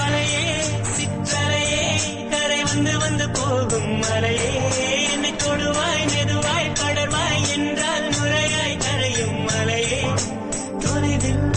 ஆலையே சிற்றலையே கரை வந்து வந்து போகும் மலையே. என்னை தொடுவாய் மெதுவாய் படர்வாய் என்றால் முறையாய் கரையும் மலையே. தொலைவில்